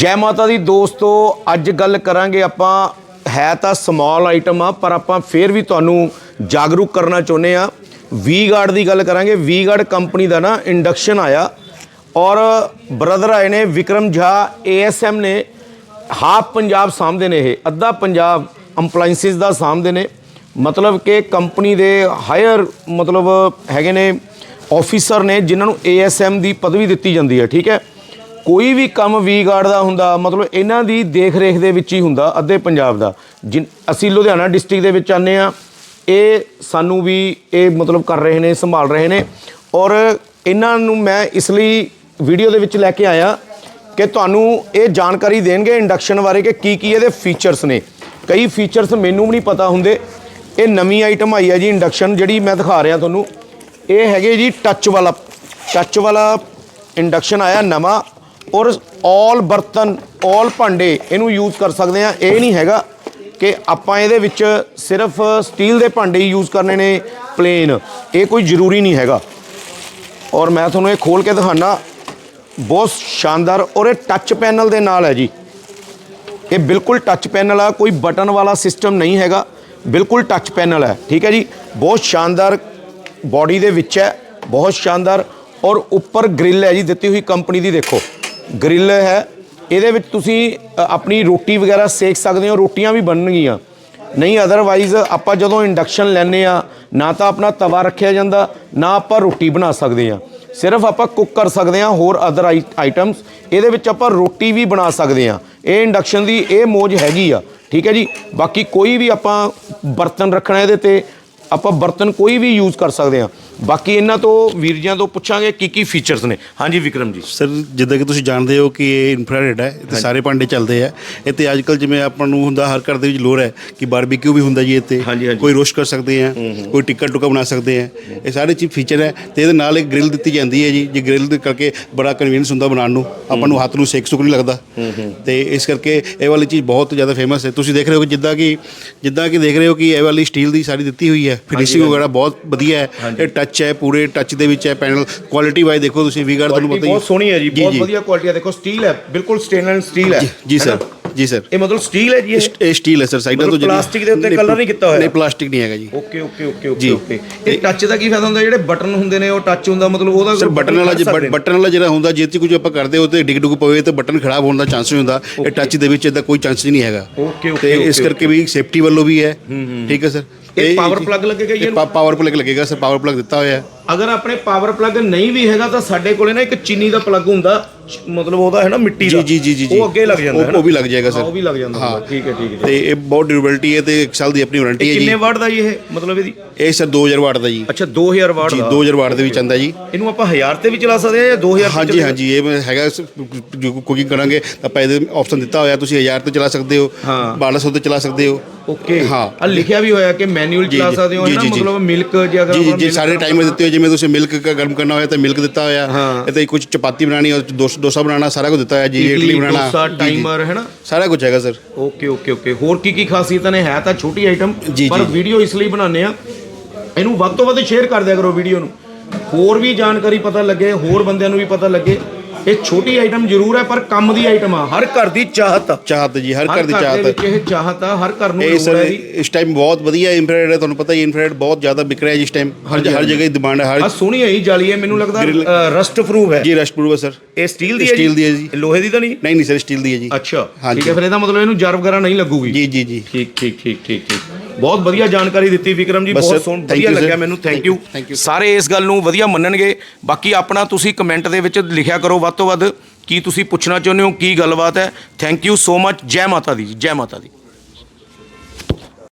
ਜੈ ਮਾਤਾ ਦੀ ਦੋਸਤੋ, ਅੱਜ ਗੱਲ ਕਰਾਂਗੇ ਆਪਾਂ। ਹੈ ਤਾਂ ਸਮਾਲ ਆਈਟਮ ਆ, ਪਰ ਆਪਾਂ ਫੇਰ ਵੀ ਤੁਹਾਨੂੰ ਜਾਗਰੂਕ ਕਰਨਾ ਚਾਹੁੰਦੇ ਆ। ਵੀ ਗਾਰਡ ਦੀ ਗੱਲ ਕਰਾਂਗੇ। ਵੀ ਗਾਰਡ ਕੰਪਨੀ ਦਾ ਨਾ ਇੰਡਕਸ਼ਨ ਆਇਆ। ਔਰ ਬ੍ਰਦਰ ਆਏ ਨੇ ਵਿਕਰਮ ਝਾ ਏਐਸਐਮ ਨੇ। ਹਾਫ ਪੰਜਾਬ ਸਾਂਭਦੇ ਨੇ ਇਹ। ਅੱਧਾ ਪੰਜਾਬ ਅਪਲਾਈਐਂਸਿਸ ਦਾ ਸਾਂਭਦੇ ਨੇ। ਮਤਲਬ ਕਿ ਕੰਪਨੀ ਦੇ ਹਾਇਰ ਮਤਲਬ ਹੈਗੇ ਨੇ ਆਫੀਸਰ ਨੇ, ਜਿਨ੍ਹਾਂ ਨੂੰ ਏਐਸਐਮ ਦੀ ਪਦਵੀ ਦਿੱਤੀ ਜਾਂਦੀ ਹੈ, ਠੀਕ ਹੈ? ਕੋਈ ਵੀ ਕੰਮ ਵੀ ਗਾਰਡ ਦਾ ਹੁੰਦਾ, ਮਤਲਬ ਇਹਨਾਂ ਦੀ ਦੇਖ ਰੇਖ ਦੇ ਵਿੱਚ ਹੀ ਹੁੰਦਾ, ਅੱਧੇ ਪੰਜਾਬ ਦਾ। ਜਿਨ- ਅਸੀਂ ਲੁਧਿਆਣਾ ਡਿਸਟ੍ਰਿਕਟ ਦੇ ਵਿੱਚ ਆਨੇ ਆ ਇਹ ਸਾਨੂੰ ਵੀ ਇਹ ਮਤਲਬ ਕਰ ਰਹੇ ਨੇ, ਸੰਭਾਲ ਰਹੇ ਨੇ। ਔਰ ਇਹਨਾਂ ਨੂੰ ਮੈਂ ਇਸ ਲਈ ਵੀਡੀਓ ਦੇ ਵਿੱਚ ਲੈ ਕੇ ਆਇਆ ਕਿ ਤੁਹਾਨੂੰ ਇਹ ਜਾਣਕਾਰੀ ਦੇਣਗੇ ਇੰਡਕਸ਼ਨ ਬਾਰੇ ਕਿ ਕੀ ਕੀ ਇਹਦੇ ਫੀਚਰਸ ਨੇ। ਕਈ ਫੀਚਰਸ ਮੈਨੂੰ ਵੀ ਨਹੀਂ ਪਤਾ ਹੁੰਦੇ। ਇਹ ਨਵੀਂ ਆਈਟਮ ਆਈ ਹੈ ਜੀ ਇੰਡਕਸ਼ਨ ਜਿਹੜੀ ਮੈਂ ਦਿਖਾ ਰਿਹਾ ਤੁਹਾਨੂੰ। ਇਹ ਹੈਗੇ ਜੀ ਟੱਚ ਵਾਲਾ ਟੱਚ ਵਾਲਾ ਇੰਡਕਸ਼ਨ ਆਇਆ ਨਵਾਂ। ਔਰ 올 ਬਰਤਨ 올 ਭਾਂਡੇ ਇਹਨੂੰ ਯੂਜ਼ ਕਰ ਸਕਦੇ ਆ ਇਹ ਨਹੀਂ ਹੈਗਾ ਕਿ ਆਪਾਂ ਇਹਦੇ ਵਿੱਚ ਸਿਰਫ ਸਟੀਲ ਦੇ ਭਾਂਡੇ ਹੀ ਯੂਜ਼ ਕਰਨੇ ਨੇ ਪਲੇਨ ਇਹ ਕੋਈ ਜ਼ਰੂਰੀ ਨਹੀਂ ਹੈਗਾ। ਔਰ ਮੈਂ ਤੁਹਾਨੂੰ ਇਹ ਖੋਲ ਕੇ ਦਿਖਾਣਾ ਬਹੁਤ ਸ਼ਾਨਦਾਰ ਔਰ ਇਹ ਟੱਚ ਪੈਨਲ ਦੇ ਨਾਲ ਹੈ ਜੀ। ਇਹ ਬਿਲਕੁਲ ਟੱਚ ਪੈਨਲ ਆ, ਕੋਈ ਬਟਨ ਵਾਲਾ ਸਿਸਟਮ ਨਹੀਂ ਹੈਗਾ। ਬਿਲਕੁਲ ਟੱਚ ਪੈਨਲ ਹੈ, ਠੀਕ ਹੈ ਜੀ? ਬਹੁਤ ਸ਼ਾਨਦਾਰ ਬਾਡੀ ਦੇ ਵਿੱਚ ਹੈ, ਬਹੁਤ ਸ਼ਾਨਦਾਰ। ਔਰ ਉੱਪਰ ਗ੍ਰਿਲ ਹੈ ਜੀ, ਦਿੱਤੀ ਹੋਈ ਕੰਪਨੀ ਦੀ ਦੇਖੋ। ਗ੍ਰਿਲ ਹੈ। ਇਹਦੇ ਵਿੱਚ ਤੁਸੀਂ ਆਪਣੀ ਰੋਟੀ ਵਗੈਰਾ ਸੇਕ ਸਕਦੇ ਹੋ, ਰੋਟੀਆਂ ਵੀ ਬਣਨਗੀਆਂ। ਨਹੀਂ ਅਦਰਵਾਈਜ਼ ਆਪਾਂ ਜਦੋਂ ਇੰਡਕਸ਼ਨ ਲੈਨੇ ਆ ਨਾ ਤਾਂ ਆਪਣਾ ਤਵਾ ਰੱਖਿਆ ਜਾਂਦਾ, ਨਾ ਆਪਾਂ ਰੋਟੀ ਬਣਾ ਸਕਦੇ ਆ ਸਿਰਫ ਆਪਾਂ ਕੁੱਕ ਕਰ ਸਕਦੇ ਆ ਹੋਰ ਅਦਰ ਆਈਟਮਸ ਇਹਦੇ ਵਿੱਚ ਆਪਾਂ ਰੋਟੀ ਵੀ ਬਣਾ ਸਕਦੇ ਆ ਇਹ ਇੰਡਕਸ਼ਨ ਦੀ ਇਹ ਮੋਜ ਹੈਗੀ ਆ। ਠੀਕ ਹੈ ਜੀ? ਬਾਕੀ ਕੋਈ ਵੀ ਆਪਾਂ ਬਰਤਨ ਰੱਖਣਾ ਇਹਦੇ ਤੇ, ਆਪਾਂ ਬਰਤਨ ਕੋਈ ਵੀ ਯੂਜ਼ ਕਰ ਸਕਦੇ ਆ ਬਾਕੀ ਇਹਨਾਂ ਤੋਂ ਵੀਰਜੀਆਂ ਤੋਂ ਪੁੱਛਾਂਗੇ ਕੀ ਕੀ ਫੀਚਰਸ ਨੇ। ਹਾਂਜੀ ਵਿਕਰਮ ਜੀ। ਸਰ ਜਿੱਦਾਂ ਕਿ ਤੁਸੀਂ ਜਾਣਦੇ ਹੋ ਕਿ ਇਹ ਇਨਫਰਾਰੈਡ ਹੈ ਤੇ ਸਾਰੇ ਭਾਂਡੇ ਚੱਲਦੇ ਆ। ਇਹ ਤੇ ਅੱਜਕੱਲ ਜਿਵੇਂ ਆਪਾਂ ਨੂੰ ਹੁੰਦਾ ਹਰ ਘਰ ਦੇ ਵਿੱਚ ਲੋਰ ਹੈ ਕਿ ਬਾਰਬੀਕਿਊ ਵੀ ਹੁੰਦਾ ਜੀ ਇੱਥੇ। ਕੋਈ ਰੋਸਟ ਕਰ ਸਕਦੇ ਆ ਕੋਈ ਟਿੱਕਾ ਟੁਕਾ ਬਣਾ ਸਕਦੇ ਆ। ਇਹ ਸਾਰੇ ਚੀਜ਼ ਫੀਚਰ ਹੈ ਤੇ ਇਹਦੇ ਨਾਲ ਇੱਕ ਗ੍ਰਿਲ ਦਿੱਤੀ ਜਾਂਦੀ ਹੈ ਜੀ। ਜੇ ਗ੍ਰਿਲ ਦੇ ਕਰਕੇ ਬੜਾ ਕਨਵੀਨੀਅੰਸ ਹੁੰਦਾ ਬਣਾਉਣ ਨੂੰ ਆਪਾਂ ਨੂੰ ਹੱਥ ਨੂੰ ਸੇਕ ਸੁਕ ਨਹੀਂ ਲੱਗਦਾ। ਤੇ ਇਸ ਕਰਕੇ ਇਹ ਵਾਲੀ ਚੀਜ਼ ਬਹੁਤ ਜ਼ਿਆਦਾ ਫੇਮਸ ਹੈ। ਤੁਸੀਂ ਦੇਖ ਰਹੇ ਹੋ ਕਿ ਜਿੱਦਾਂ ਕਿ ਜਿੱਦਾਂ ਕਿ ਦੇਖ ਰਹੇ ਹੋ ਕਿ ਇਹ ਵਾਲੀ ਸਟੀਲ ਦੀ ਸਾਰੀ ਦਿੱਤੀ ਹੋਈ ਹੈ। ਫਿਨਿਸ਼ਿੰਗ ਵਗੈਰਾ ਬਹੁਤ ਵਧੀਆ ਹੈ। ਇਹ ਟੱਚ ਹੈ ਪੂਰੇ ਟੱਚ ਦੇ ਵਿੱਚ ਹੈ ਪੈਨਲ ਕੁਆਲਿਟੀ ਵਾਈਜ਼ ਦੇਖੋ ਤੁਸੀਂ ਵੀਗਾਰ ਤੁਹਾਨੂੰ ਪਤਾ ਹੀ ਬਹੁਤ ਸੋਹਣੀ ਹੈ ਜੀ ਬਹੁਤ ਵਧੀਆ ਕੁਆਲਿਟੀ ਹੈ। ਦੇਖੋ ਸਟੀਲ ਹੈ ਬਿਲਕੁਲ ਸਟੇਨਲੈਸ ਸਟੀਲ ਹੈ। ਜੀ ਸਰ? ਜੀ ਸਰ। ਇਹ ਮਤਲਬ ਸਟੀਲ ਹੈ ਜੀ ਇਹ? ਇਹ ਸਟੀਲ ਹੈ ਸਰ ਸਾਈਡਾਂ ਤੋਂ ਜਿਹੜੀ- ਪਲਾਸਟਿਕ ਦੇ ਉੱਤੇ colour ਨਹੀਂ ਕੀਤਾ ਹੋਇਆ? ਨਹੀਂ ਪਲਾਸਟਿਕ ਨਹੀਂ ਹੈਗਾ ਜੀ। ਓਕੇ ਓਕੇ ਓਕੇ ਓਕੇ ਇਹ ਟੱਚ ਦਾ ਕੀ ਫਾਇਦਾ ਹੁੰਦਾ? ਜਿਹੜੇ ਬਟਨ ਹੁੰਦੇ ਨੇ ਉਹ ਟੱਚ ਹੁੰਦਾ ਮਤਲਬ ਉਹਦਾ ਸਰ ਬਟਨ ਵਾਲਾ ਜੇ ਬਟਨ ਵਾਲਾ ਜਿਹੜਾ ਹੁੰਦਾ ਜੇ ਤੇ ਕੁਝ ਆਪਾਂ ਕਰਦੇ ਹੋ ਤੇ ਡਿਗ ਡੁਗ ਪਵੇ ਤੇ ਬਟਨ ਖਰਾਬ ਹੋਣ ਦਾ ਚਾਂਸ ਨਹੀਂ ਹੁੰਦਾ। ਇਹ ਟੱਚ ਦੇ ਵਿੱਚ ਇਹਦਾ ਕੋਈ ਚਾਂਸ ਨਹੀਂ ਹੈਗਾ। ਓਕੇ, ਓਕੇ, ਤੇ ਇਸ ਕਰਕੇ ਵੀ ਸੇਫਟੀ ਵੱਲੋਂ ਵੀ ਹੈ। ਠੀਕ ਹੈ ਸਰ। ਇਹ power plug ਲੱਗੇਗਾ ਜੀ? ਇਹਨੂੰ? ਪਾਵਰ ਪਲੱਗ ਲੱਗੇਗਾ ਸਰ। ਪਾਵਰ ਪਲੱਗ ਦਿੱਤਾ ਹੋਇਆ ਹੈ। ਅਗਰ ਆਪਣੇ ਪਾਵਰ ਪਲੱਗ ਨਹੀਂ ਵੀ ਹੈਗਾ ਤਾਂ ਸਾਡੇ ਕੋਲੇ ਨਾ ਇੱਕ ਚੀਨੀ ਦਾ ਪਲੱਗ ਹੁੰਦਾ ਮਤਲਬ ਉਹਦਾ ਹੈ ਨਾ ਮਿੱਟੀ ਦਾ। ਜੀ ਜੀ ਜੀ ਜੀ ਉਹ ਅੱਗੇ ਲੱਗ ਜਾਂਦਾ ਹੈ ਨਾ। ਉਹ ਵੀ ਲੱਗ ਜਾਏਗਾ ਸਰ। ਹਾਂ, ਉਹ ਵੀ ਲੱਗ ਜਾਂਦਾ ਹੁੰਦਾ। ਠੀਕ ਹੈ ਠੀਕ ਹੈ ਤੇ ਇਹ ਬਹੁਤ ਡਿਊਰੇਬਿਲਟੀ ਹੈ ਤੇ ਇੱਕ ਸਾਲ ਦੀ ਆਪਣੀ ਵਾਰੰਟੀ ਹੈ ਕਿੰਨੇ ਜੀ ਵਾਟ ਦਾ ਜੀ ਇਹ? ਮਤਲਬ ਇਹਦੀ? ਇਹ ਸਰ 2000 ਵਾਟ ਦਾ ਜੀ। ਅੱਛਾ 2000 ਵਾਟ ਜੀ ਦਾ। 2000 ਵਾਟ ਦੇ ਵਿੱਚ ਆਂਦਾ ਜੀ। ਇਹਨੂੰ ਆਪਾਂ 1000 ਤੇ ਵੀ ਚਲਾ ਸਕਦੇ ਆ ਜਾਂ 2000 ਤੇ ਹਾਂਜੀ ਹਾਂਜੀ ਇਹ ਹੈਗਾ। ਜੋ ਕੁਕਿੰਗ ਕਰਾਂਗੇ ਤਾਂ ਆਪਾਂ ਇਹਦੇ ਆਪਸ਼ਨ ਦਿੱਤਾ ਹੋਇਆ ਤੁਸੀਂ 1000 ਤੇ ਚਲਾ ਸਕਦੇ ਹੋ। ਹਾਂ। 1200 ਤੇ ਚਲਾ ਸਕਦੇ ਹੋ। ਓਕੇ ਹਾਂ। ਆ ਲਿਖਿਆ ਵੀ ਹੋਇਆ ਕਿ ਮੈਨੂਅਲ ਚਲਾ ਸਕਦੇ ਹੋ ਨਾ। ਮਤਲਬ ਮਿਲਕ ਜੇ ਅਗਰ ਜੀ ਜੀ ਸਾਰੇ ਟਾਈਮਰ ਦਿੱਤੇ ਹੋਏ ਜਿਵੇਂ ਤੁਸੀਂ ਮਿਲਕ ਗਰਮ ਕਰਨਾ ਹੋਇਆ ਤਾਂ ਮਿਲਕ ਦਿੱਤਾ ਹੋਇਆ ਤੇ ਕੁਝ ਚਪਾਤੀ ਬਣਾਣੀ ਹੋ ਡੋਸ- ਬਣਾਉਣਾ ਸਾਰਾ ਕੁਝ ਦਿੱਤਾ ਹੋਇਆ ਜੀ ਇਡਲੀ ਬਣਾਉਣਾ। ਡੋਸਾ। ਟਾਈਮਰ ਹੈ ਨਾ? ਸਾਰਾ ਕੁਝ ਹੈਗਾ ਸਰ ਓਕੇ ਓਕੇ ਓਕੇ ਹੋਰ ਕੀ ਕੀ ਖਾਸੀਅਤਾਂ ਨੇ? ਹੈ ਤਾਂ ਛੋਟੀ ਆਈਟਮ ਪਰ। ਵੀਡੀਓ ਇਸ ਲਈ ਬਣਾਉਂਦੇ ਆ ਇਹਨੂੰ ਵੱਧ ਤੋਂ ਵੱਧ ਸ਼ੇਅਰ ਕਰ ਦਿਆ ਕਰੋ ਵੀਡੀਓ ਨੂੰ। ਹੋਰ ਵੀ ਜਾਣਕਾਰੀ ਪਤਾ ਲੱਗੇ ਹੋਰ ਬੰਦਿਆਂ ਨੂੰ ਵੀ ਪਤਾ ਲੱਗੇ। ਇਹ ਛੋਟੀ ਆਈਟਮ ਜ਼ਰੂਰ ਹੈ ਪਰ ਕੰਮ ਦੀ ਆਈਟਮ ਆ। ਹਰ ਘਰ ਦੀ ਚਾਹਤ ਆ। ਚਾਹਤ ਜੀ ਹਰ ਘਰ ਦੀ ਚਾਹਤ ਵਿੱਚ ਇਹ ਚਾਹਤ ਆ ਹਰ ਘਰ ਨੂੰ ਇਹ ਲੋੜ ਸਰ ਹੈ ਇਸ ਟਾਈਮ ਬਹੁਤ ਵਧੀਆ ਇੰਫਰਾਰੈਡ ਹੈ ਤੁਹਾਨੂੰ ਪਤਾ ਹੀ ਇੰਫਰਾਰੈਡ ਬਹੁਤ ਜ਼ਿਆਦਾ ਵਿਕ ਰਿਹਾ ਹੈ ਇਸ ਟਾਈਮ ਹਰ ਹਰ ਜਗ੍ਹਾ ਦੀ ਡਿਮਾਂਡ ਹੈ ਆ ਹਰ ਸੋਹਣੀ ਹੈ ਜੀ ਜਾਲੀ ਹੈ ਮੈਨੂੰ ਲੱਗਦਾ ਰਸਟ ਪ੍ਰੂਫ ਹੈ। ਜੀ ਰਸ਼ਪੂਰ ਸਰ। ਇਹ ਸਟੀਲ ਦੀ ਹੈ Steel ਦੀ ਹੈ ਜੀ। ਲੋਹੇ ਦੀ ਤਾਂ ਨਹੀਂ? ਨਹੀਂ ਨਹੀਂ ਸਰ ਸਟੀਲ ਦੀ ਹੈ ਜੀ। ਅੱਛਾ। ਠੀਕ ਹੈ ਫਿਰ ਇਹਦਾ ਮਤਲਬ ਇਹਨੂੰ ਜਰ ਵਗੈਰਾ ਨਹੀਂ ਲੱਗੂਗੀ? ਜੀ ਜੀ ਜੀ। ਠੀਕ ਠੀਕ ਠੀਕ ਠੀਕ ਠੀਕ। ਬਹੁਤ ਵਧੀਆ ਜਾਣਕਾਰੀ ਦਿੱਤੀ ਵਿਕਰਮ ਜੀ ਬਹੁਤ ਸੋਹਣ ਵਧੀਆ. ਲੱਗਿਆ ਮੈਨੂੰ ਥੈਂਕ ਯੂ. ਸਾਰੇ ਇਸ ਗੱਲ ਨੂੰ ਵਧੀਆ ਮੰਨਣਗੇ। ਬਾਕੀ ਆਪਣਾ ਤੁਸੀਂ ਕਮੈਂਟ ਦੇ ਵਿੱਚ ਲਿਖਿਆ ਕਰੋ ਵੱਧ ਤੋਂ ਵੱਧ ਕੀ ਤੁਸੀਂ ਪੁੱਛਣਾ ਚਾਹੁੰਦੇ ਹੋ ਕੀ ਗੱਲਬਾਤ ਹੈ। ਥੈਂਕ ਯੂ ਸੋ ਮਚ ਜੈ ਮਾਤਾ ਦੀ ਜੈ ਮਾਤਾ ਦੀ।